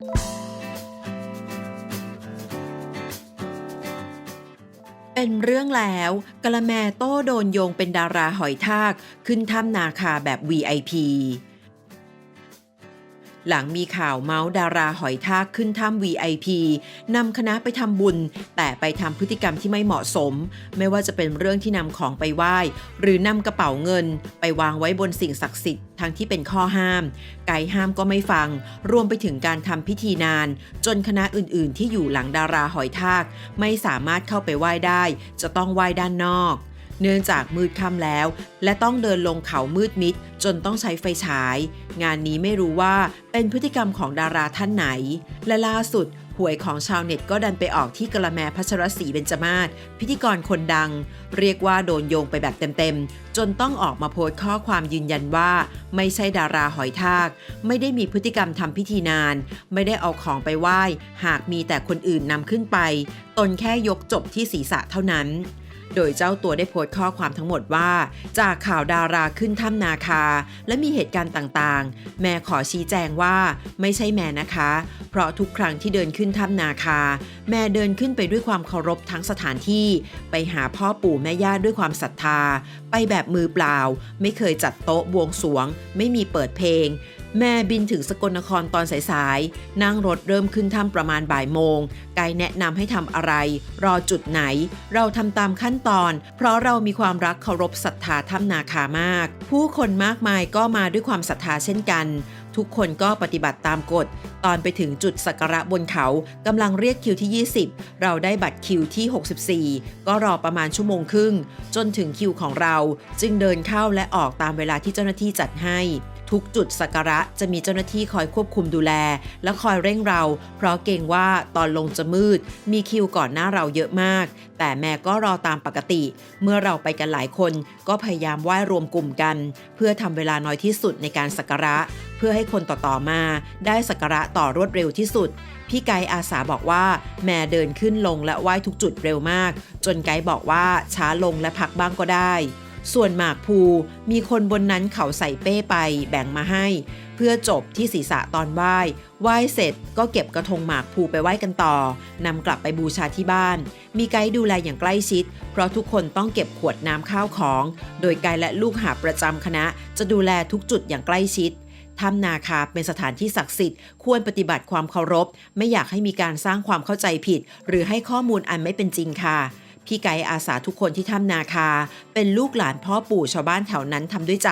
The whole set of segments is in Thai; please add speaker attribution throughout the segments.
Speaker 1: เป็นเรื่องแล้วกะละแมโต้โดนโยงเป็นดาราหอยทาก ขึ้นถ้ำนาคาแบบ VIP หลังมีข่าวเมาส์ดาราหอยทากขึ้นถ้ำ VIP นำคณะไปทำบุญ แต่ไปทำพฤติกรรมที่ไม่เหมาะสม ไม่ว่าจะเป็นเรื่องที่นำของไปไหว้ หรือนำกระเป๋าเงิน ไปวางไว้บนสิ่งศักดิ์สิทธิ์ทั้งที่เป็นข้อห้าม ไกด์ห้ามก็ไม่ฟัง รวมไปถึงการทำพิธีนาน จนคณะอื่น ๆ ที่อยู่หลังดาราหอยทาก ไม่สามารถเข้าไปไหว้ได้ จะต้องไหว้ด้านนอก เนื่องจากมืดค่ำแล้ว และต้องเดินลงเขามืดมิด จนต้องใช้ไฟฉาย งานนี้ไม่รู้ว่าเป็นพฤติกรรมของดาราท่านไหน และล่าสุดหวยของชาวเน็ตก็ดันไปออกที่กระแมพัชรศรีเบญจมาศพิธีกรคนดัง เรียกว่าโดนโยงไปแบบเต็มๆ จนต้องออกมาโพสต์ข้อความยืนยันว่า ไม่ใช่ดาราหอยทาก ไม่ได้มีพฤติกรรมทำพิธีนาน ไม่ได้เอาของไปไหว้ หากมีแต่คนอื่นนำขึ้นไป ตนแค่ยกจบที่ศีรษะเท่านั้น โดยเจ้าตัวได้โพสต์ข้อความทั้งหมดว่า จากข่าวดาราขึ้นถ้ำนาคา และมีเหตุการณ์ต่างๆ แม่ขอชี้แจงว่าไม่ใช่แม่นะคะ เพราะทุกครั้งที่เดินขึ้นถ้ำนาคา แม่เดินขึ้นไปด้วยความเคารพทั้งสถานที่ ไปหาพ่อปู่แม่ย่าด้วยความศรัทธา ไปแบบมือเปล่า ไม่เคยจัดโต๊ะบวงสวง ไม่มีเปิดเพลง แม่บินถึงสกลนครตอนสายๆ นั่งรถเริ่มขึ้นถ้ำประมาณบ่ายโมง ไกด์แนะนำให้ทำอะไร รอจุดไหน เราทำตามขั้นตอน เพราะเรามีความรักเคารพศรัทธาถ้ำนาคามาก ผู้คนมากมายก็มาด้วยความศรัทธาเช่นกัน ทุกคนก็ปฏิบัติตามกฎ ตอนไปถึงจุดสักการะบนเขากำลังเรียกคิวที่ 20 เราได้บัตรคิวที่ 64 ก็รอประมาณชั่วโมงครึ่ง จนถึงคิวของเรา จึงเดินเข้าและออกตามเวลาที่เจ้าหน้าที่จัดให้ ทุกจุดสักการะจะมีเจ้าหน้าที่คอยควบคุมดูแล และคอยเร่งเรา เพราะเกรงว่าตอนลงจะมืด มีคิวก่อนหน้าเราเยอะมาก แต่แม่ก็รอตามปกติ เมื่อเราไปกันหลายคนก็พยายามไหว้รวมกลุ่มกัน เพื่อทำเวลาน้อยที่สุดในการสักการะ เพื่อให้คนต่อๆมา ได้สักการะต่อรวดเร็วที่สุดพี่ไกด์อาสาบอกว่าแม่เดินขึ้นลงและไหว้ทุกจุดเร็วมาก จนไกด์บอกว่าช้าลงและพักบ้างก็ได้ ส่วนหมากภูมีคนบนนั้นเขาใส่เป้ไปแบ่งมาให้ เพื่อจบที่ศีรษะตอนไหว้ไหว้เสร็จก็เก็บกระทงหมากภูไปไหว้กันต่อนำกลับไปบูชาที่บ้าน มีไกด์ดูแลอย่างใกล้ชิด เพราะทุกคนต้องเก็บขวดน้ำข้าวของ โดยไกด์และลูกหาประจำคณะ จะดูแลทุกจุดอย่างใกล้ชิดถ้ำนาคาเป็นสถานที่ศักดิ์สิทธิ์ควรปฏิบัติความเคารพ ไม่อยากให้มีการสร้างความเข้าใจผิด หรือให้ข้อมูลอันไม่เป็นจริงค่ะ พี่ไกด์อาสาทุกคนที่ถ้ำนาคา เป็นลูกหลานพ่อปู่ชาวบ้านแถวนั้นทำด้วยใจ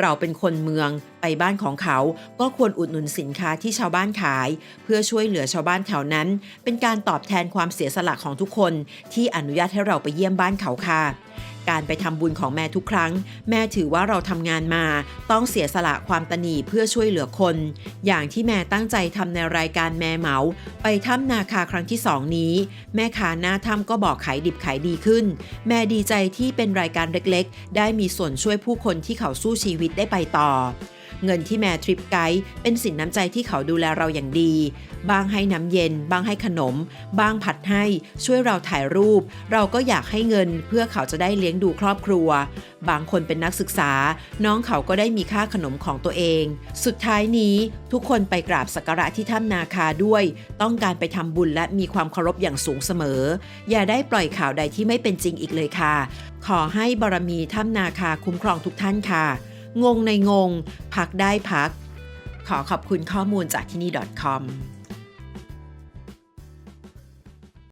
Speaker 1: เราเป็นคนเมืองไปบ้านของเขา ก็ควรอุดหนุนสินค้าที่ชาวบ้านขาย เพื่อช่วยเหลือชาวบ้านแถวนั้น เป็นการตอบแทนความเสียสละของทุกคนที่อนุญาตให้เราไปเยี่ยมบ้านเขาค่ะ การไปทำบุญของแม่ทุกครั้ง แม่ถือว่าเราทำงานมา ต้องเสียสละความตนีเพื่อช่วยเหลือคน อย่างที่แม่ตั้งใจทำในรายการแม่เหมา ไปถ้ำนาคาครั้งที่สองนี้ แม่ค้าหน้าถ้ำก็บอกขายดิบขายดีขึ้น แม่ดีใจที่เป็นรายการเล็กๆ ได้มีส่วนช่วยผู้คนที่เขาสู้ชีวิตได้ไปต่อ เงินที่แม่ทริปไกด์เป็นสินน้ำใจที่เขาดูแลเราอย่างดี บางให้น้ำเย็น บางให้ขนม บางผัดให้ช่วยเราถ่ายรูป เราก็อยากให้เงินเพื่อเขาจะได้เลี้ยงดูครอบครัว บางคนเป็นนักศึกษา น้องเขาก็ได้มีค่าขนมของตัวเอง สุดท้ายนี้ทุกคนไปกราบสักการะที่ถ้ำนาคาด้วย ต้องการไปทำบุญและมีความเคารพอย่างสูงเสมอ อย่าได้ปล่อยข่าวใดที่ไม่เป็นจริงอีกเลยค่ะ ขอให้บารมีถ้ำนาคาคุ้มครองทุกท่านค่ะ งงในงง พักได้พัก ขอขอบคุณข้อมูลจากที่นี่ .com